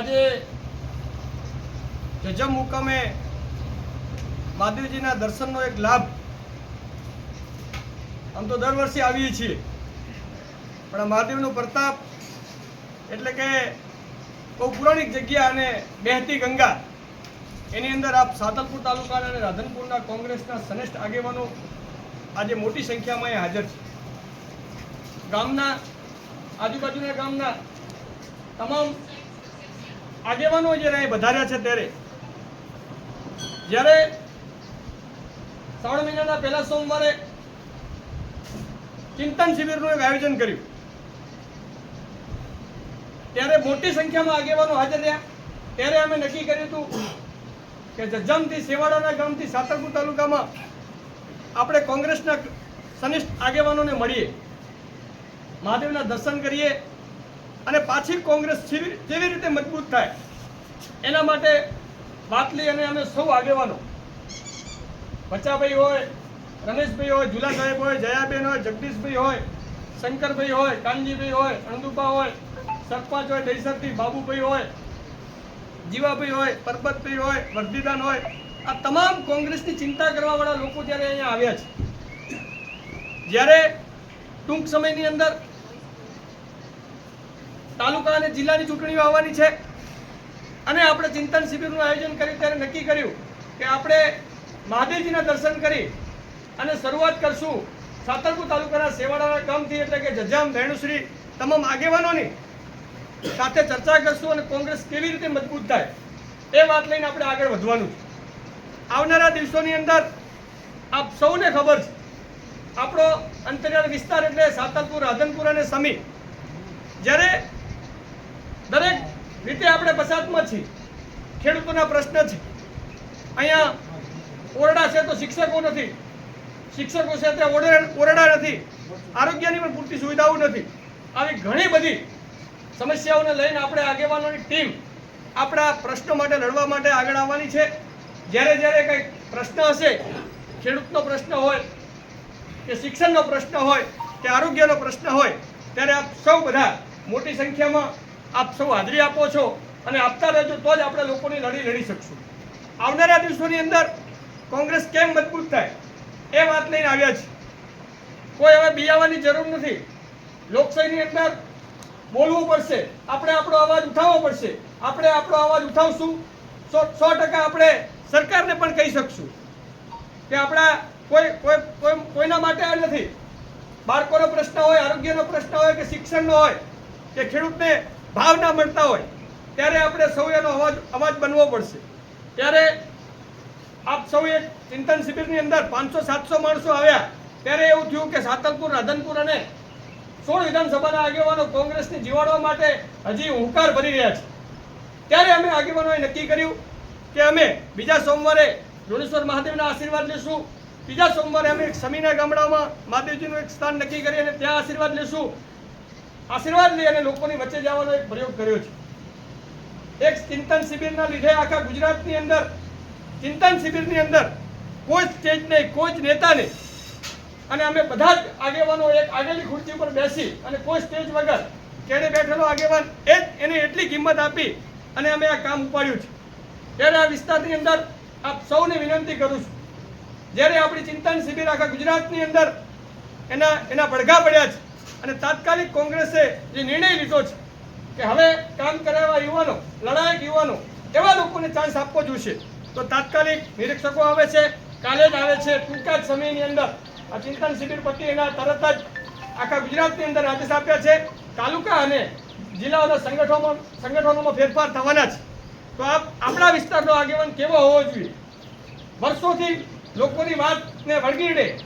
આજે જજમ મુકામે મહાદેવજીના દર્શનનો એક લાભ આમ તો દર વર્ષે આવીએ છીએ. પણ આ મહાદેવનો પ્રતાપ એટલે કે બહુ પૌરાણિક જગ્યા અને બહેતી ગંગા, એની અંદર આપ સાતલપુર તાલુકાના અને રાધનપુરના કોંગ્રેસના શ્રેષ્ઠ આગેવાનો આજે મોટી સંખ્યામાં એ હાજર છે. ગામના, આજુબાજુના ગામના તમામ આગેવાનો જ્યારે અહીં વધાર્યા છે ત્યારે, જ્યારે શ્રાવણ મહિનાના પહેલા સોમવારે ચિંતન શિબિરનું એક આયોજન કર્યું. ત્યારે મોટી સંખ્યામાં આગેવાનો હાજર રહ્યા. ત્યારે અમે નક્કી કર્યું હતું કે જજ્જમથી સેવાડાના ગામથી સાતરપુર તાલુકામાં આપણે કોંગ્રેસના સનિષ્ઠ આગેવાનોને મળીએ. મહાદેવના દર્શન કરીએ. અને પાછી કોંગ્રેસ જેવી રીતે મજબૂત થાય. એના માટે વાત અને અમે સૌ આગેવાનો. બચ્ચાભાઈ હોય, રમેશભાઈ હોય, જુલા સાહેબ હોય, જયાબેન હોય, જગદીશભાઈ હોય, શંકરભાઈ હોય, કાનજીભાઈ હોય, અણદુપા હોય, સરપંચ હોય દહીસરથી બાબુભાઈ હોય, જીવાભાઈ હોય, પરબતભાઈ હોય, વર્ધીદાન હોય. આ તમામ કોંગ્રેસની ચિંતા કરવાવાળા લોકો જ્યારે અહીંયા આવ્યા છે. જ્યારે ટૂંક સમયની અંદર તાલુકા અને જિલ્લાની ચૂંટણીઓ આવવાની છે. અને આપણે ચિંતન શિબિરનું આયોજન કર્યું ત્યારે નક્કી કર્યું કે આપણે મહાદેવજીના દર્શન કરી અને શરૂઆત કરશું સાતલપુર તાલુકાના સેવાડાના ગામથી એટલે કે જજામ ભેણુશ્રી તમામ આગેવાનોની સાથે ચર્ચા કરશું અને કોંગ્રેસ કેવી રીતે મજબૂત થાય એ વાત લઈને આપણે આગળ વધવાનું છે. આવનારા દિવસોની અંદર આપ સૌને ખબર છે, આપણો અંતરિયાળ વિસ્તાર એટલે સાતલપુર રાધનપુર અને સમી. જ્યારે દરેક રીતે આપણે પસાતમાં છીએ. ખેડૂતોના પ્રશ્ન છે. અહીંયા ઓરડા છે તો શિક્ષકો નથી. શિક્ષકો છે તે ઓરડા નથી. આરોગ્યની પણ પૂરતી સુવિધાઓ નથી. આવી ઘણી બધી સમસ્યાઓને લઈને આપણે આગેવાનોની ટીમ આપણા પ્રશ્નો માટે લડવા માટે આગળ આવવાની છે. જ્યારે જ્યારે કંઈક પ્રશ્ન હશે, ખેડૂતનો પ્રશ્ન હોય, કે શિક્ષણનો પ્રશ્ન હોય, કે આરોગ્યનો પ્રશ્ન હોય, ત્યારે આપ સૌ બધા મોટી સંખ્યામાં આપ સૌ હાજરી આપો છો અને આપતા રહેજો તો જ આપણે લોકોની લડી લડી શકશું. આવનારા દિવસોની અંદર કોંગ્રેસ કેમ મજબૂત થાય એ વાત લઈને આવ્યા છે કોઈ હવે બિયાવાની જરૂર નથી. લોકશાહીની અંદર બોલવું પડશે. આપણે આપણો અવાજ ઉઠાવવો પડશે. આપણે આપણો અવાજ ઉઠાવશું. સો સો ટકા આપણે સરકારને પણ કહી શકશું કે આપણા કોઈ કોઈ કોઈ કોઈના માટે આ નથી. બાળકોનો પ્રશ્ન હોય, આરોગ્યનો પ્રશ્ન હોય કે શિક્ષણનો હોય, કે ખેડૂતને ભાવ ના મળતા હોય, ત્યારે આપણે સૌ એનો અવાજ અવાજ બનવો પડશે. ત્યારે આપ સૌએ ચિંતન શિબિરની અંદર પાંચસો, સાતસો માણસો આવ્યા, ત્યારે એવું થયું કે સાતલપુર, રાધનપુર અને સોળ વિધાનસભાના આગેવાનો કોંગ્રેસને જીવાડવા માટે હજી હુંકાર ભરી રહ્યા છે. ત્યારે અમે આગેવાનોએ નક્કી કર્યું કે અમે બીજા સોમવારે જોડેશ્વર મહાદેવના આશીર્વાદ લેશું. બીજા સોમવારે અમે સમીના ગામડામાં મહાદેવજીનું એક સ્થાન નક્કી કરી અને ત્યાં આશીર્વાદ લેશું. આશીર્વાદ લઈ અને લોકોની વચ્ચે જવાનો એક પ્રયોગ કર્યો છે. એક ચિંતન શિબિરના લીધે આખા ગુજરાતની અંદર, ચિંતન શિબિરની અંદર કોઈ સ્ટેજ નહીં, કોઈ જ નેતા નહીં. અને અમે બધા જ આગેવાનો એક આગળની ખુરશી ઉપર બેસી અને કોઈ સ્ટેજ વગર કેડે બેઠેલો આગેવાન એ જ એને એટલી કિંમત આપી અને અમે આ કામ ઉપાડ્યું છે. ત્યારે આ વિસ્તારની અંદર આપ સૌને વિનંતી કરું છું. જ્યારે આપણી ચિંતન શિબિર આખા ગુજરાતની અંદર એના એના પડઘા પડ્યા છે અને તાત્કાલિક કોંગ્રેસે જે નિર્ણય લીધો છે કે હવે કામ કરાવવા યુવાનો, લડાયક યુવાનો, એવા લોકોને ચાન્સ આપવો જોઈશે. તો તાત્કાલિક નિરીક્ષકો આવે છે, કાલે જ આવે છે, ટૂંકા જ સમયની અંદર. આ ચિંતન શિબિર પતિ એના તરત જ આખા ગુજરાતની અંદર આદેશ આપ્યા છે. તાલુકા અને જિલ્લાઓના સંગઠનોમાં સંગઠનોમાં ફેરફાર થવાના છે. તો આપ, આપણા વિસ્તારનો આગેવાન કેવો હોવો જોઈએ? વર્ષોથી લોકોની વાતને વળગી રહે.